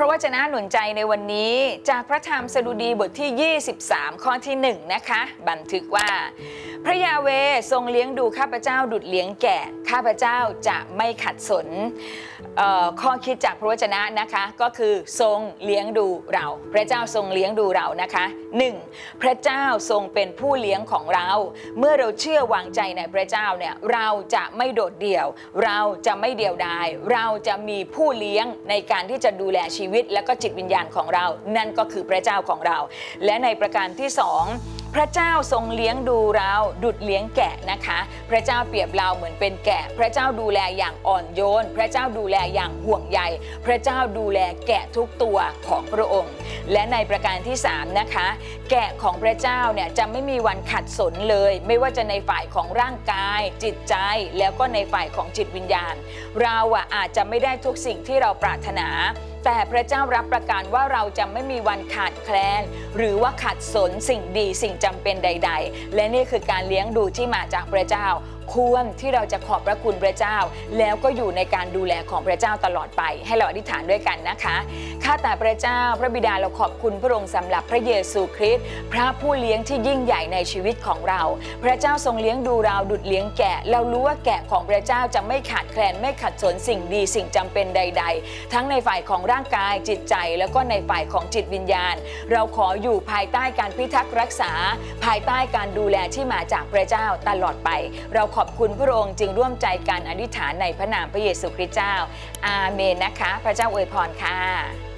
ระวจนะหนุนใจในวันนี้จากพระธรรมสดุดีบทที่ 23 ข้อที่ 1 นะคะ บันทึกว่า พระยาเวทรงเลี้ยงดูข้าพเจ้าดุดเลี้ยงแก่ข้าพเจ้าจะไม่ขัดสนข้อคิดจากพระวจนะนะคะ ก็คือทรงเลี้ยงดูเรา พระเจ้าทรงเลี้ยงดูเรานะคะ 1. พระเจ้าทรงเป็นผู้เลี้ยงของเรา เมื่อเราเชื่อวางใจในพระเจ้าเนี่ยเราจะไม่โดดเดี่ยว เราจะไม่เดี่ยวดาย เราจะมีผู้เลี้ยงในการที่จะดูแลชีวิตและก็จิตวิญญาณของเรา นั่นก็คือพระเจ้าของเรา และในประการที่สอง พระเจ้าทรงเลี้ยงดูเราดุดเลี้ยงแกะนะคะ พระเจ้าเปรียบเราเหมือนเป็นแกะ พระเจ้าดูแลอย่างอ่อนโยน พระเจ้าดูแลอย่างห่วงใย พระเจ้าดูแลแกะทุกตัวของพระองค์ และในประการที่3นะคะ แกะของพระเจ้าเนี่ยจะไม่มีวันขัดสนเลย ไม่ว่าจะในฝ่ายของร่างกาย จิตใจแล้วก็ในฝ่ายของจิตวิญญาณ เราอะอาจจะไม่ได้ทุกสิ่งที่เราปรารถนา แต่พระเจ้ารับประกันว่าเราจะไม่มีวันขาดแคลน หรือว่าขาดสนสิ่งดีสิ่งจำเป็นใด ๆ และนี่คือการเลี้ยงดูที่มาจากพระเจ้า ควรที่เราจะขอบพระคุณพระเจ้า แล้วก็อยู่ในการดูแลของพระเจ้าตลอดไป ให้เราอธิษฐานด้วยกันนะคะข้าแต่พระเจ้าพระบิดาเราขอบคุณพระองค์สำหรับพระเยซูคริสต์พระผู้เลี้ยงที่ยิ่งใหญ่ในชีวิตของเรา พระเจ้าทรงเลี้ยงดูเราดุดเลี้ยงแกะ เรารู้ว่าแกะของพระเจ้าจะไม่ขาดแคลนไม่ขัดสนสิ่งดีสิ่งจำเป็นใด ๆ ทั้งในฝ่ายของร่างกายจิตใจ แล้วก็ในฝ่ายของจิตวิญญาณ เราขออยู่ภายใต้การพิทักษ์รักษา ภายใต้การดูแลที่มาจากพระเจ้าตลอดไป เราขออบคุณพระองค์จึงร่วมใจการอธิษฐานในพระนามพระเยซูคริสต์เจ้า อาเมนนะคะ พระเจ้าอวยพรค่ะ